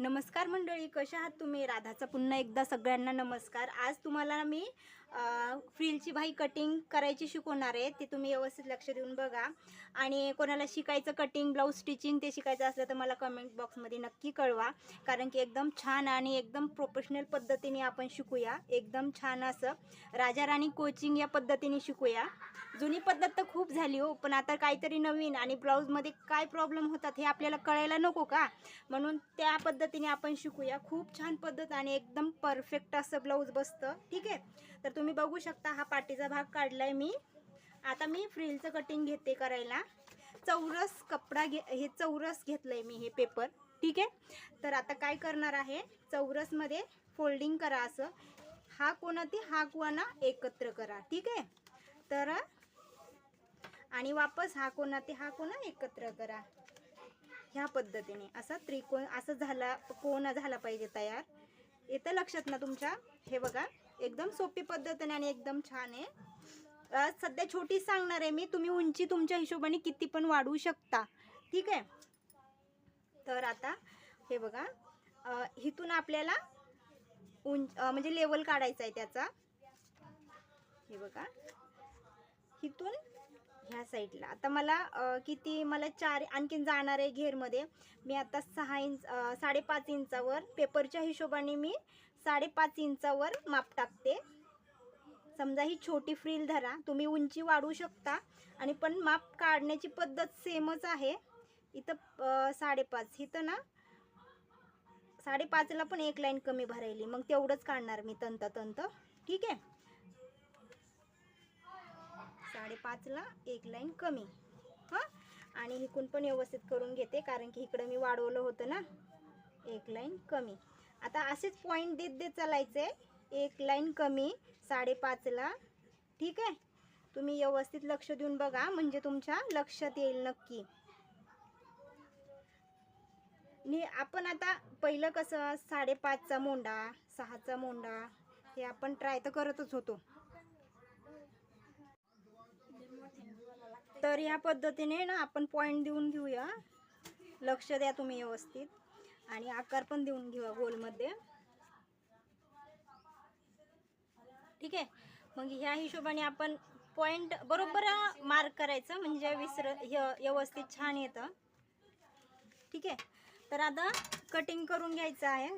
नमस्कार मंडळी कशा आहात तुम्ही? राधाचा पुन्हा एकदा सगळ्यांना नमस्कार. आज तुम्हाला मी फ्रिलची भाई कटिंग करायची शिकवणार आहे ते तुम्ही व्यवस्थित लक्ष देऊन बघा. आणि कोणाला शिकायचं कटिंग ब्लाऊज स्टिचिंग ते शिकायचं असलं तर मला कमेंट बॉक्समध्ये नक्की कळवा. कारण की एकदम छान आणि एकदम प्रोफेशनल पद्धतीने आपण शिकूया. एकदम छान असं राजा राणी कोचिंग या पद्धतीने शिकूया. जुनी पद्धत तर खूप झाली हो पण आता काहीतरी नवीन आणि ब्लाऊजमध्ये काय प्रॉब्लेम होतात हे आपल्याला कळायला नको का? म्हणून त्या पद्धतीने आपण शिकूया. खूप छान पद्धत आणि एकदम परफेक्ट असं ब्लाऊज बसतं. ठीक आहे? तर तुम्ही बघू शकता हा पाठीचा भाग काढलाय मी. आता मी फ्रिलचं कटिंग घेते करायला. चौरस कपडा घे हे चौरस घेतलंय मी हे पेपर ठीक आहे? तर आता काय करणार आहे? चौरसमध्ये फोल्डिंग करा असं. हा कोणा ती हा कोणा एकत्र करा. ठीक आहे? तर आणि वापस हा कोणा ते हा कोणा एकत्र करा. ह्या पद्धतीने. असा त्रिकोण असं झाला कोण झाला पाहिजे तयार? येतं लक्षात ना तुमच्या? हे बघा एकदम सोपी पद्धतीने आणि एकदम छान आहे. सध्या छोटी सांगणार आहे मी तुम्ही उंची तुमच्या हिशोबाने किती पण वाढवू शकता. ठीक आहे? तर आता हे बघा इथून आपल्याला उंच म्हणजे लेवल काढायचा आहे त्याचा. हे बघा इथून ह्या साईडला. आता मला किती मला चार आणखीन जाणार आहे घेरमध्ये. मी आता सहा इंच साडेपाच इंचावर पेपरच्या हिशोबाने मी साडेपाच इंचावर माप टाकते. समजा ही छोटी फ्रील धरा. तुम्ही उंची वाढवू शकता. आणि पण माप काढण्याची पद्धत सेमच आहे. इथं साडेपाच. इथं ना साडेपाचला पण एक लाईन कमी भरायली. मग तेवढंच काढणार मी तंत तंत. ठीक आहे? साडेपाचला एक लाईन कमी. हां? आणि इकून पण व्यवस्थित करून घेते कारण की इकडं मी वाढवलं होतं ना. एक लाईन कमी. आता असेच पॉईंट देत देत चालायचे एक लाईन कमी साडेपाचला ठीक आहे? तुम्ही व्यवस्थित लक्ष देऊन बघा म्हणजे तुमच्या लक्षात येईल नक्की. नि आपण आता पहिलं कसं साडेपाचचा मोंडा सहाचा मोंडा हे आपण ट्राय तर करतच होतो. तर ह्या पद्धतीने ना आपण पॉईंट देऊन घेऊया. लक्ष द्या तुम्ही व्यवस्थित. आणि आकार पण देऊन घेऊया गोलमध्ये. ठीक आहे? मग ह्या हिशोबाने आपण पॉईंट बरोबर मार्क करायचं म्हणजे विसर व्यवस्थित छान येतं. ठीक आहे? तर आता कटिंग करून घ्यायचं आहे.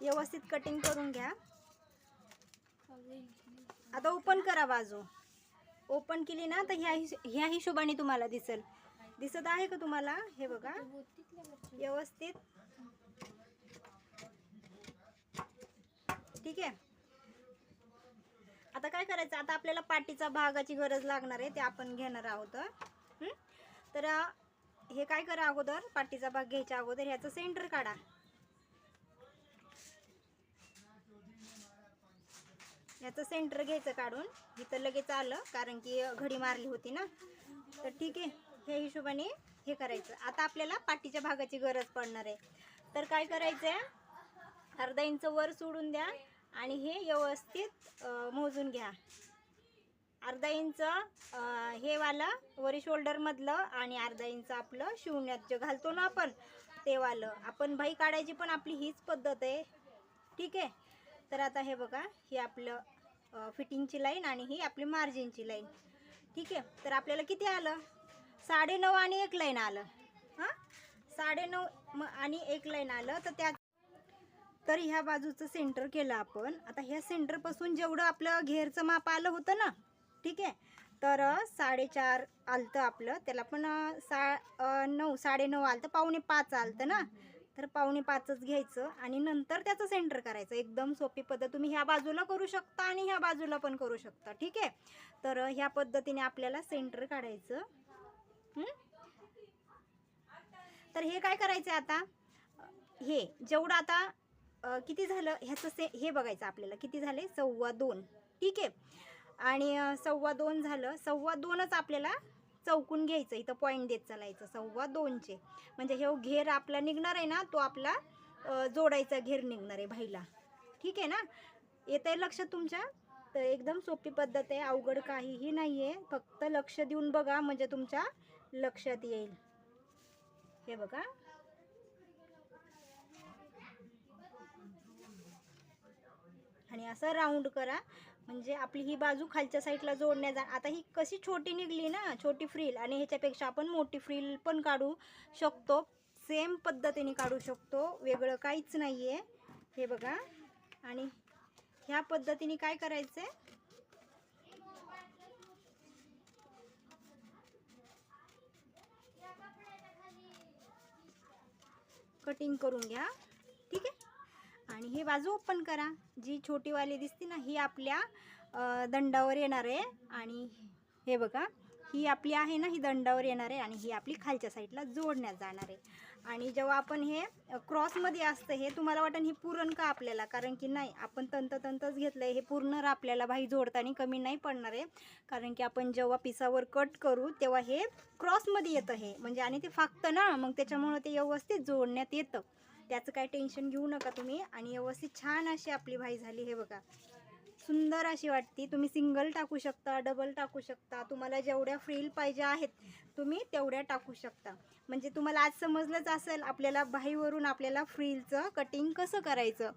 व्यवस्थित कटिंग करून घ्या. आता ओपन करा बाजू. ओपन केली ना तर ह्या हिश ह्या हिशोबाने तुम्हाला दिसेल. दिसत आहे का तुम्हाला? हे बघा. व्यवस्थित. ठीक आहे? आता काय करायचं? आता आपल्याला पाटीचा भागाची गरज लागणार आहे ते आपण घेणार आहोत. तर हे काय करा अगोदर? पाठीचा भाग घ्यायच्या अगोदर ह्याचं सेंटर काढा. याचं सेंटर घ्यायचं काढून. इथं लगेच आलं कारण की घडी मारली होती ना. तर ठीक आहे ह्या हिशोबाने हे करायचं. आता आपल्याला पाठीच्या भागाची गरज पडणार आहे. तर काय करायचं आहे अर्धा इंच वर सोडून द्या आणि हे व्यवस्थित मोजून घ्या. अर्धा इंच हे वालं वरी शोल्डरमधलं आणि अर्धा इंच आपलं शिवण्यात जे घालतो ना आपण ते वालं. आपण भाई काढायची पण आपली हीच पद्धत आहे. ठीक आहे? तर आता हे बघा ही आपलं फिटिंगची लाईन आणि ही आपली मार्जिनची लाईन. ठीक आहे? तर आपल्याला किती आलं? साडेनऊ आणि एक लाईन आलं. हां? साडेनऊ म आणि एक लाईन आलं. तर त्या तर ह्या बाजूचं सेंटर केलं आपण. आता ह्या सेंटरपासून जेवढं आपलं घेरचं माप आलं होतं ना ठीक आहे? तर साडेचार आलतं आपलं. त्याला पण सा सा साडे नऊ साडेनऊ आलतं. पावणे पाच आलतं ना? तर पावणे पाचच घ्यायचं आणि नंतर त्याचं सेंटर करायचं. एकदम सोपी पद्धत. तुम्ही ह्या बाजूला करू शकता आणि ह्या बाजूला पण करू शकता. ठीक आहे? तर ह्या पद्धतीने आपल्याला सेंटर काढायचं. तर हे काय करायचं आता? हे जेवढं आता किती झालं? ह्याचं से हे बघायचं आपल्याला. किती झाले? सव्वा दोन. ठीक आहे? आणि सव्वा दोन झालं. सव्वा दोनच आपल्याला चौकून घ्यायचं इथं पॉईंट देत चालायचं सव्वा दोनचे. म्हणजे हे घेर आपला निघणार आहे ना तो आपला जोडायचा घेर निघणार आहे भाईला. ठीक आहे ना? येत आहे लक्षात तुमच्या? तर एकदम सोपी पद्धत आहे अवघड काहीही नाही आहे फक्त लक्ष देऊन बघा म्हणजे तुमच्या लक्षात येईल. हे बघा. आणि असं राऊंड करा. म्हणजे आपली ही बाजू खालच्या साईडला जोडण्या जा आता ही कशी छोटी निघली ना छोटी फ्रील आणि ह्याच्यापेक्षा आपण मोठी फ्रील पण काढू शकतो. सेम पद्धतीने काढू शकतो. वेगळं काहीच नाही आहे हे बघा. आणि ह्या पद्धतीने काय करायचं आहे कटिंग करून घ्या. आणि ही बाजू ओपन करा. जी छोटीवाली दिसते ना ही आपल्या दंडावर येणार आहे. आणि हे बघा ही आपली आहे ना ही दंडावर येणार आहे आणि ही आपली खालच्या साईडला जोडण्यात जाणार आहे. आणि जेव्हा आपण हे क्रॉसमध्ये असतं हे तुम्हाला वाटेल हे पुरण का आपल्याला? कारण की नाही आपण तंततंतच घेतलं आहे हे पूर्ण आपल्याला भाई जोडताना कमी नाही पडणार आहे. कारण की आपण जेव्हा पिसावर कट करू तेव्हा हे क्रॉसमध्ये येतं हे. म्हणजे आणि ते फाकतं ना मग त्याच्यामुळं ते व्यवस्थित जोडण्यात येतं. त्याचं काय टेन्शन घेऊ नका तुम्ही. आणि व्यवस्थित छान अशी आपली भाई झाली हे बघा. सुंदर अशी वाटती. तुम्ही सिंगल टाकू शकता डबल टाकू शकता. तुम्हाला जेवढ्या फ्रील पाहिजे आहेत तुम्ही तेवढ्या टाकू शकता. म्हणजे तुम्हाला आज समजलंच असेल आपल्याला भाईवरून आपल्याला फ्रीलचं कटिंग कसं करायचं.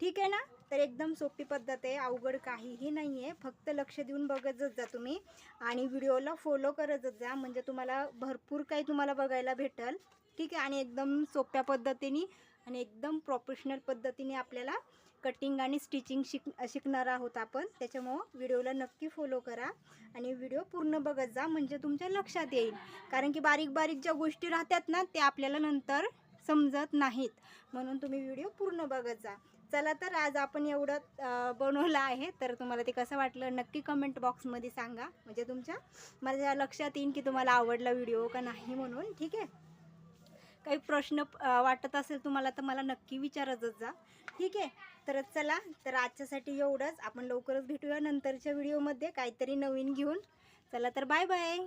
ठीक आहे ना? तर एकदम सोपी पद्धत आहे. अवघड काहीही नाही आहे फक्त लक्ष देऊन बघतच जा तुम्ही. आणि व्हिडिओला फॉलो करतच जा. म्हणजे तुम्हाला भरपूर काही तुम्हाला बघायला भेटल. ठीक आहे. आणि एकदम सोप्या पद्धतीने आणि एकदम प्रोफेशनल पद्धतीने आपल्याला कटिंग आणि स्टिचिंग शिक शिकणार आहोत आपण. त्याच्यामुळं व्हिडिओला नक्की फॉलो करा आणि व्हिडिओ पूर्ण बघत जा. म्हणजे तुमच्या लक्षात येईल. कारण की बारीक बारीक ज्या गोष्टी राहतात ना त्या आपल्याला नंतर समजत नाहीत. म्हणून तुम्ही व्हिडिओ पूर्ण बघत जा. चला तर आज आपण एवढं बनवलं आहे. तर तुम्हाला ते कसं वाटलं नक्की कमेंट बॉक्समध्ये सांगा. म्हणजे तुमच्या माझ्या लक्षात येईन की तुम्हाला आवडला व्हिडिओ का नाही म्हणून. ठीक आहे? काही प्रश्न वाटत असेल तुम्हाला तर मला नक्की विचारतच जा. ठीक आहे? तर चला तर आजच्यासाठी एवढंच. आपण लवकरच भेटूया नंतरच्या व्हिडिओमध्ये. काहीतरी नवीन घेऊन. चला तर बाय बाय.